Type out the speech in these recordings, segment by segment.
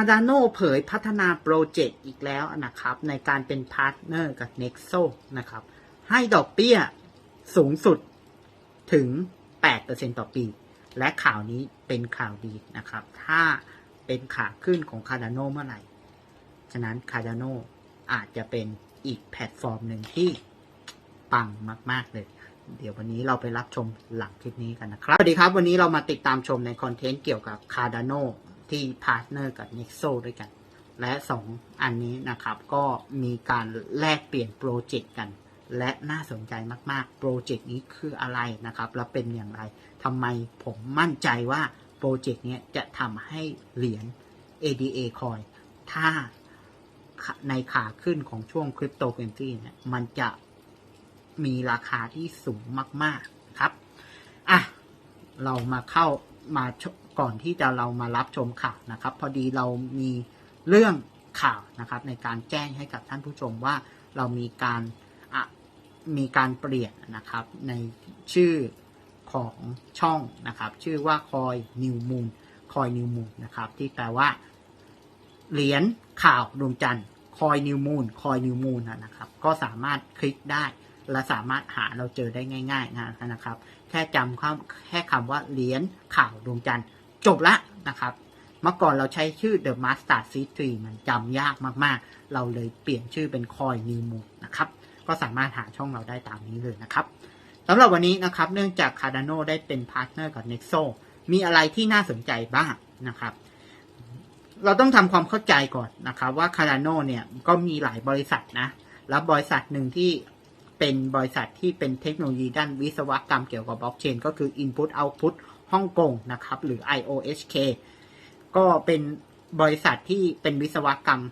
a d a n o เผยพัฒนาโปรเจกต์อีกแล้วนะครับ ในการเป็นพาร์ทเนอร์กับ Nexo นะครับ ให้ดอกเบี้ยสูงสุดถึง 8%ต่อปี และข่าวนี้เป็นข่าวดีนะครับ ถ้าเป็นขาขึ้นของ Cardano เมื่อไหร่ ฉะนั้น Cardano อาจจะเป็นอีกแพลตฟอร์มหนึ่งที่ปังมาก ๆ เลย เดี๋ยววันนี้เราไปรับชมหลังคลิปนี้กันนะครับ สวัสดีครับ วันนี้เรามาติดตามชมในคอนเทนต์เกี่ยวกับ Cardano ที่พาร์ทเนอร์กับ Nexo ด้วยกัน และ 2 อันนี้นะครับก็มีการแลกเปลี่ยนโปรเจกต์กัน และน่าสนใจมากๆ โปรเจกต์นี้คืออะไรนะครับ และเป็นอย่างไรทำไมผมมั่นใจว่าโปรเจกต์นี้จะทำให้เหรียญ ADA Coin ถ้าในขาขึ้นของช่วงคริปโตเคอเรนซีเนี่ยมันจะมีราคาที่สูงมาก ๆ ครับ อะ เรามาเข้ามา ก่อนที่จะเรามารับชมข่าวนะครับ พอดีเรามีเรื่องข่าวนะครับ ในการแจ้งให้กับท่านผู้ชมว่าเรามีการมีการเปลี่ยนนะครับในชื่อของช่องนะครับ ชื่อว่าคอยนิวมูนคอยนิวมูนนะครับ ที่แปลว่าเหรียญข่าวดวงจันทร์คอยนิวมูนคอยนิวมูนนะครับ ก็สามารถคลิกได้ และสามารถหาเราเจอได้ง่าย ๆ นะครับ แค่จำคำแค่คำว่าเหรียญข่าวดวงจันทร์ จบละนะครับ เมื่อก่อนเราใช้ชื่อ The Master Seed Tree มันจำยากมากๆ เราเลยเปลี่ยนชื่อเป็น Coin New Moon นะครับ ก็สามารถหาช่องเราได้ตามนี้เลยนะครับสำหรับวันนี้นะครับ เนื่องจาก Cardano ได้เป็นพาร์ทเนอร์กับ Nexo มีอะไรที่น่าสนใจบ้างนะครับ เราต้องทำความเข้าใจก่อนนะครับ ว่า Cardano เนี่ยก็มีหลายบริษัทนะ แล้วบริษัทหนึ่งที่เป็นบริษัทที่เป็นเทคโนโลยีด้านวิศวกรรมเกี่ยวกับบล็อกเชนก็คือ Input Output ฮ่องกงนะครับ หรือ IOHK ก็เป็นบริษัทที่เป็นวิศวกรรม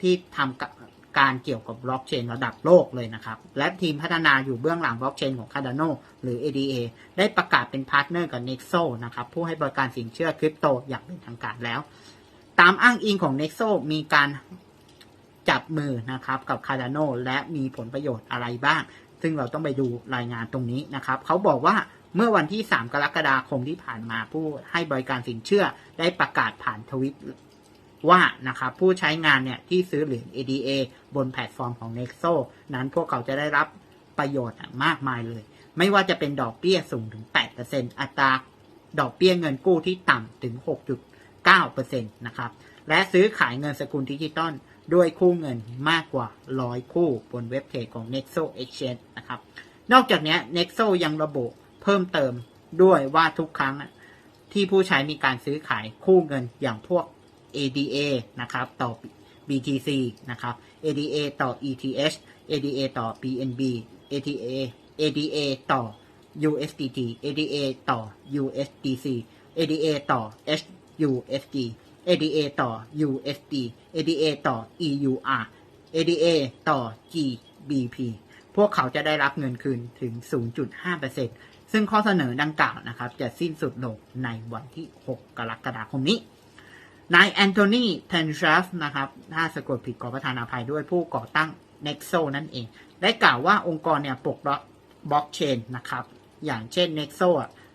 ที่ทำการเกี่ยวกับบล็อกเชนระดับโลกเลยนะครับ และทีมพัฒนาอยู่เบื้องหลังบล็อกเชนของ Cardano หรือ ADA ได้ประกาศเป็นพาร์ทเนอร์กับ Nexo นะครับ ผู้ให้บริการสินเชื่อคริปโตอย่างเป็นทางการแล้ว ตามอ้างอิงของ Nexo มีการจับมือนะครับกับ Cardano และมีผลประโยชน์อะไรบ้าง ซึ่งเราต้องไปดูรายงานตรงนี้นะครับ เขาบอกว่า เมื่อวันที่ 3 กรกฎาคมที่ผ่านมาผู้ให้บริการสินเชื่อได้ประกาศผ่านทวิตว่านะครับผู้ใช้งานเนี่ยที่ซื้อเหรียญ ADA บนแพลตฟอร์มของ Nexo นั้นพวกเขาจะได้รับประโยชน์มากมายเลย ไม่ว่าจะเป็นดอกเบี้ยสูงถึง 8%อัตราดอกเบี้ยเงินกู้ที่ต่ำถึง 6.9%นะครับ และซื้อขายเงินสกุลดิจิตอลด้วยคู่เงินมากกว่า 100 คู่บนเว็บเพจของ Nexo Exchange นะครับ นอกจากนี้ Nexo ยังระบุ เพิ่มเติมด้วยว่าทุกครั้งที่ผู้ใช้มีการซื้อขายคู่เงินอย่างพวก ADA นะครับต่อ BTC นะครับ ADA ต่อ ETH ADA ต่อ BNB ATA ADA ต่อ USDT ADA ต่อ USDC ADA ต่อ HUSD ADA ต่อ USD ADA ต่อ EUR ADA ต่อ GBP พวกเขาจะได้รับเงินคืนถึง 0.5% ซึ่งข้อเสนอดังกล่าวนะครับ จะสิ้นสุดลงในวันที่ 6 กรกฎาคมนี้ นายแอนโทนีเทนชฟนะครับ ถ้าสะกดผิดขอประทานอภัยด้วยผู้ก่อตั้ง Nexo นั่นเอง ได้กล่าวว่าองค์กรเนี่ยปกล็อกบล็อกเชนนะครับ อย่างเช่น Nexo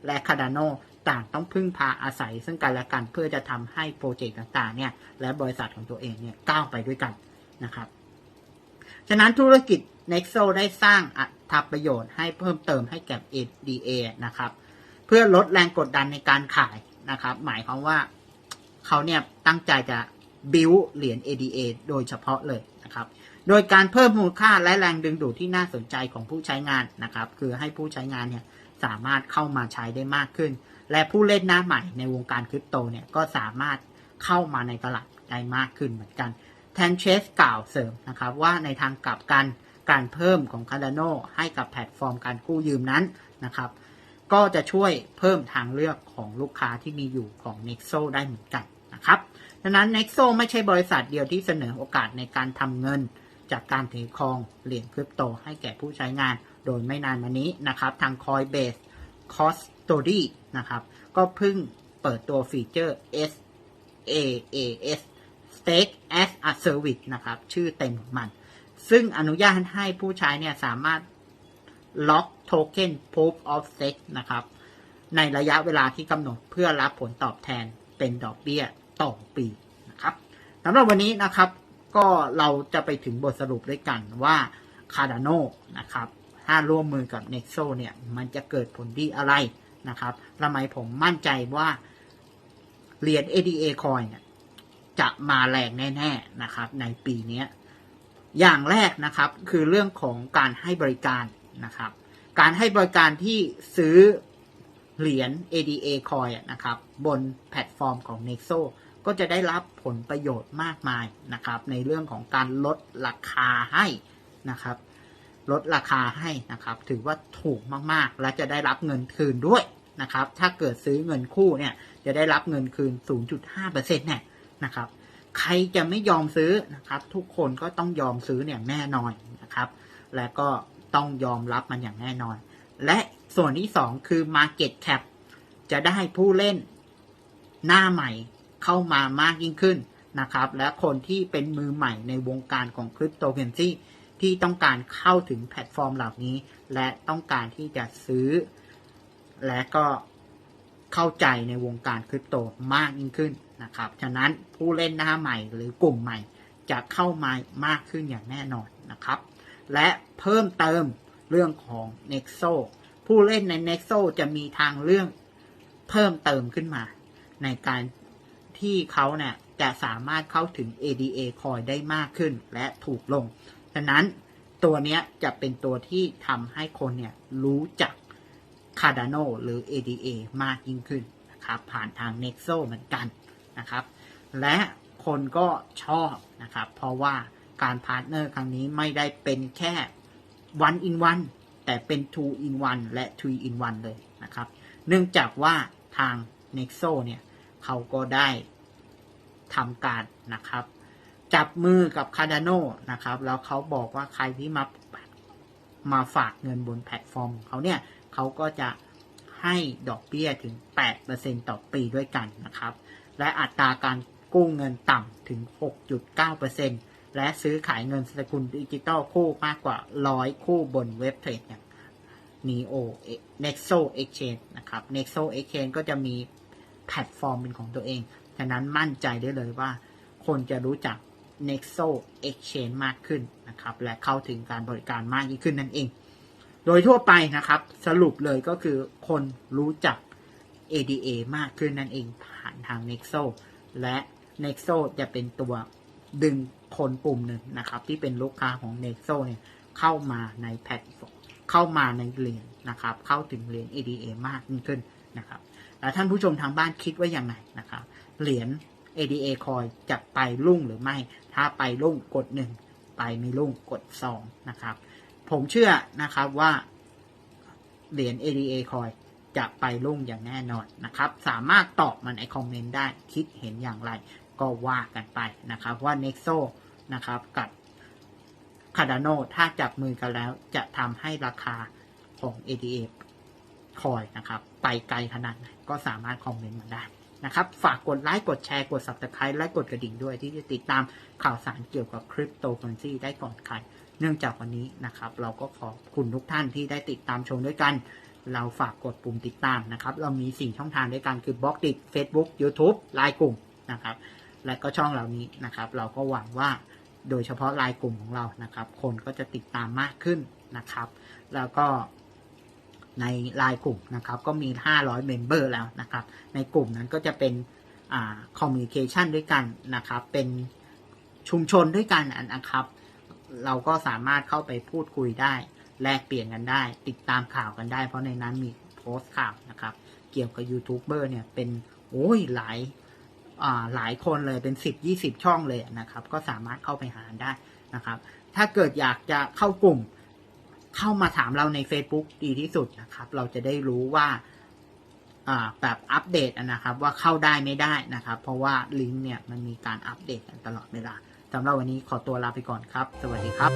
และ Cardano ต่างต้องพึ่งพาอาศัยซึ่งกันและกันเพื่อจะทำให้โปรเจกต์ต่างๆเนี่ยและบริษัทของตัวเองเนี่ยก้าวไปด้วยกันนะครับ ฉะนั้นธุรกิจ Nexo ได้สร้างอัตประโยชน์ให้เพิ่มเติมให้แก่ ADA นะครับ เพื่อลดแรงกดดันในการขายนะครับ หมายความว่าเขาเนี่ยตั้งใจจะบิวเหรียญ ADA โดยเฉพาะเลยนะครับ โดยการเพิ่มมูลค่าและแรงดึงดูดที่น่าสนใจของผู้ใช้งานนะครับ คือให้ผู้ใช้งานเนี่ยสามารถเข้ามาใช้ได้มากขึ้น และผู้เล่นหน้าใหม่ในวงการคริปโตเนี่ยก็สามารถเข้ามาในตลาดได้มากขึ้นเหมือนกัน แทนเชสกล่าวเสริมนะครับว่าในทางกลับกันการเพิ่มของ Cardano ให้กับแพลตฟอร์มการกู้ยืมนั้นนะครับ ก็จะช่วยเพิ่มทางเลือกของลูกค้าที่มีอยู่ของ Nexo ได้เหมือนกันนะครับดังนั้น Nexo ไม่ใช่บริษัทเดียวที่เสนอโอกาสในการทำเงิน จากการถือครองเหรียญคริปโตให้แก่ผู้ใช้งาน โดยไม่นานมานี้นะครับทาง Coinbase Custody นะครับก็เพิ่งเปิดตัวฟีเจอร์ SaaS Stake as a Service นะครับ ชื่อเต็มของมัน ซึ่งอนุญาตให้ผู้ใช้เนี่ยสามารถล็อกโทเค็น Proof of Stake นะครับ ในระยะเวลาที่กำหนดเพื่อรับผลตอบแทนเป็นดอกเบี้ยต่อปีนะครับสำหรับวันนี้นะครับก็เราจะไปถึงบทสรุปด้วยกันว่า Cardano นะครับ ถ้าร่วมมือกับ Nexo เนี่ยมันจะเกิดผลดีอะไรนะครับทำไมผมมั่นใจว่าเหรียญ ADA Coin เนี่ย จะมาแรงแน่ๆนะครับ ในปีนี้อย่างแรกนะครับคือเรื่องของการให้บริการนะครับ การให้บริการที่ซื้อเหรียญ ADA Coin นะครับ บนแพลตฟอร์มของ Nexo ก็จะได้รับผลประโยชน์มากมายนะครับ ในเรื่องของการลดราคาให้นะครับ ลดราคาให้นะครับ ถือว่าถูกมากๆ และจะได้รับเงินคืนด้วยนะครับ ถ้าเกิดซื้อเงินคู่เนี่ย จะได้รับเงินคืน 0.5%เนี่ย นะครับ ใครจะไม่ยอมซื้อนะครับ ทุกคนก็ต้องยอมซื้ออย่างแน่นอนนะครับ และก็ต้องยอมรับมันอย่างแน่นอน และส่วนที่สองคือ Market Cap จะได้ผู้เล่นหน้าใหม่เข้ามามากยิ่งขึ้นนะครับ และคนที่เป็นมือใหม่ในวงการของคริปโตเคอเรนซีที่ต้องการเข้าถึงแพลตฟอร์มเหล่านี้ และต้องการที่จะซื้อ และก็เข้าใจในวงการคริปโตมากยิ่งขึ้น นะครับ ฉะนั้นผู้เล่นหน้าใหม่หรือกลุ่มใหม่จะเข้ามามากขึ้นอย่างแน่นอนนะครับ และเพิ่มเติมเรื่องของ Nexo ผู้เล่นใน Nexo จะมีทางเรื่องเพิ่มเติมขึ้นมา ในการที่เขาเนี่ยจะสามารถเข้าถึง ADA coin ได้มากขึ้นและถูกลง ฉะนั้นตัวนี้จะเป็นตัวที่ทำให้คนเนี่ยรู้จัก Cardano หรือ ADA มากยิ่งขึ้นนะครับ ผ่านทาง Nexo เหมือนกัน นะครับ และคนก็ชอบนะครับ เพราะว่าการพาร์ทเนอร์ครั้งนี้ไม่ได้เป็นแค่ one in one แต่เป็น two in one และ three in one เลยนะครับ เนื่องจากว่าทาง Nexo เนี่ยเขาก็ได้ทำการนะครับ จับมือกับ Cardano นะครับ แล้วเขาบอกว่าใครที่มามาฝากเงินบนแพลตฟอร์มเขาเนี่ยเขาก็จะให้ดอกเบี้ยถึง 8%ต่อปีด้วยกันนะครับ และอัตราการกู้เงินต่ำถึง 6.9%และซื้อขายเงินสกุลดิจิตอลคู่มากกว่า 100 คู่บนเว็บเทรดอย่าง Neo Nexo Exchange นะครับ Nexo Exchange ก็จะมีแพลตฟอร์มเป็นของตัวเอง ฉะนั้นมั่นใจได้เลยว่า คนจะรู้จัก Nexo Exchange มากขึ้นนะครับ และเข้าถึงการบริการมากยิ่งขึ้นนั่นเอง โดยทั่วไปนะครับ สรุปเลยก็คือคนรู้จัก ADA มากขึ้นนั่นเอง ทาง Nexo และ Nexo จะเป็นตัวดึงคนกลุ่มหนึ่งนะครับ ที่เป็นลูกค้าของ Nexo เนี่ยเข้ามาในแพลตฟอร์มเข้ามาในเหรียญนะครับ เข้าถึงเหรียญ ADA มากยิ่งขึ้นนะครับแล้วท่านผู้ชมทางบ้านคิดว่ายังไงนะครับเหรียญ ADA coin จะไปรุ่งหรือไม่ ถ้าไปรุ่งกด 1 ไปไม่รุ่งกด 2 นะครับ ผมเชื่อนะครับว่าเหรียญ ADA coin จะไปรุ่งอย่างแน่นอนนะครับ สามารถตอบมันในคอมเมนต์ได้คิดเห็นอย่างไรก็ว่ากันไปนะครับว่า Nexo นะครับกับ Cardano ถ้าจับมือกันแล้วจะทำให้ราคาของ ADA คอยนะครับ ไปไกลขนาดไหนก็สามารถคอมเมนต์มาได้นะครับ ฝากกดไลค์ กดแชร์ กด subscribe และกดกระดิ่งด้วยที่จะติดตามข่าวสารเกี่ยวกับคริปโตเคอเรนซีได้ก่อนใคร เนื่องจากวันนี้นะครับ เราก็ขอบคุณทุกท่านที่ได้ติดตามชมด้วยกัน เราฝากกดปุ่มติดตามนะครับ เรามีสี่ช่องทางด้วยกันคือบล็อกดิ Facebook YouTube ไลน์กลุ่มนะครับ และก็ช่องเหล่านี้นะครับ เราก็หวังว่าโดยเฉพาะไลน์กลุ่มของเรานะครับ คนก็จะติดตามมากขึ้นนะครับ แล้วก็ในไลน์กลุ่มนะครับ ก็มี 500 เมมเบอร์แล้วนะครับ ในกลุ่มนั้นก็จะเป็นอ่าคอมมิวนิเคชันด้วยกันนะครับ เป็นชุมชนด้วยกันนะครับ เราก็สามารถเข้าไปพูดคุยได้ แลกเปลี่ยนกันได้ ติดตามข่าวกันได้ เพราะในนั้นมีโพสต์ข่าวนะครับ เกี่ยวกับยูทูบเบอร์เนี่ยเป็นโอ้ยหลายอ่าหลายคนเลยเป็น 10 20 ช่องเลยนะครับ ก็สามารถเข้าไปหาได้นะครับ ถ้าเกิดอยากจะเข้ากลุ่มเข้ามาถามเราใน Facebook ดีที่สุดนะครับ เราจะได้รู้ว่าอ่าแบบอัปเดตนะครับ ว่าเข้าได้ไม่ได้นะครับ เพราะว่าลิงก์เนี่ยมันมีการอัปเดตกันตลอดเวลาสำหรับวันนี้ขอตัวลาไปก่อนครับ สวัสดีครับ